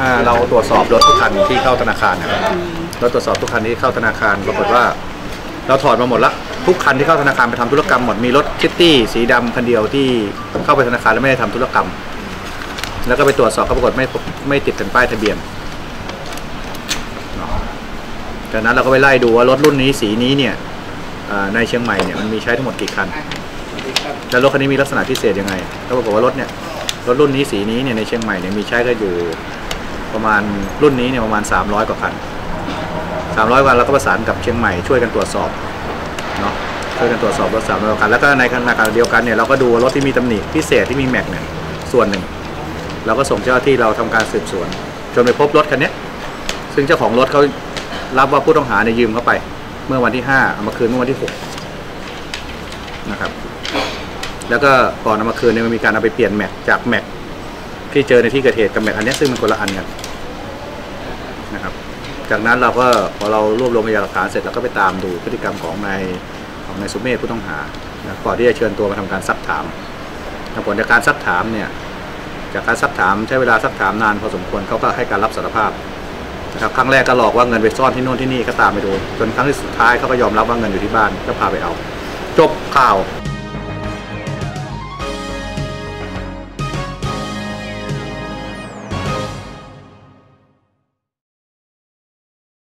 อ่าเราตรวจสอบรถทุกคันที่เข้าธนาคารนะครับเราตรวจสอบทุกคันที่เข้าธนาคารปรากฏว่า เราถอดมาหมดละทุกคันที่เข้าธนาคารไปทำธุรกรรมหมดมีรถคิตตี้สีดำคันเดียวที่เข้าไปธนาคารแล้วไม่ได้ทำธุรกรรม แล้วก็ไปตรวจสอบก็ปรากฏไม่พบไม่ติดเป็นป้ายทะเบียนเนาะจากนั้นเราก็ไปไล่ดูว่ารถรุ่นนี้สีนี้เนี่ยอ่าในเชียงใหม่เนี่ยมันมีใช้ทั้งหมดกี่คัน แล้วรถคันนี้มีลักษณะพิเศษยังไงก็ปรากฏว่ารถเนี่ย รถรุ่นนี้สีนี้เนี่ยในเชียงใหม่เนี่ยมีใช้ก็อยู่ประมาณรุ่นนี้เนี่ยประมาณ 300 กว่าคัน 300 วันเราก็ประสานกับเชียงใหม่ช่วยกันตรวจสอบเนาะช่วยกันตรวจสอบรถ300กว่าคันแล้วก็ในขณะเดียวกันเนี่ยเราก็ดูรถที่มีตำหนิพิเศษที่มีแม็กเนี่ยส่วนหนึ่งเราก็ส่งเจ้าหน้าที่เราทำการสืบสวน จนไปพบรถคันนี้ซึ่งเจ้าของรถเขารับว่าผู้ต้องหาเนี่ยยืมเข้าไป เมื่อวันที่5เอามาคืนเมื่อวันที่6นะครับ แล้วก็ก่อนเอามาคืนเนี่ยมันมีการเอาไปเปลี่ยนแม็กจากแม็กที่เจอในที่เกิดเหตุกับแม็กอันนี้ซึ่งมันคนละอันกันนะครับ จากนั้นเราก็พอเรารวบรวมพยานหลักฐานเสร็จเราก็ไปตามดูพฤติกรรมของนายของนายสุเมธผู้ต้องหาก่อนที่จะเชิญตัวมาทำการซักถามผลจากการซักถามเนี่ยจากการซักถามใช้เวลาซักถามนานพอสมควรเขาก็ให้การรับสารภาพนะครับครั้งแรกก็หลอกว่าเงินไปซ่อนที่โน่นที่นี่ก็ตามไปดูจนครั้งที่สุดท้ายเขาก็ยอมรับว่าเงินอยู่ที่บ้านก็พาไปเอา จบข่าว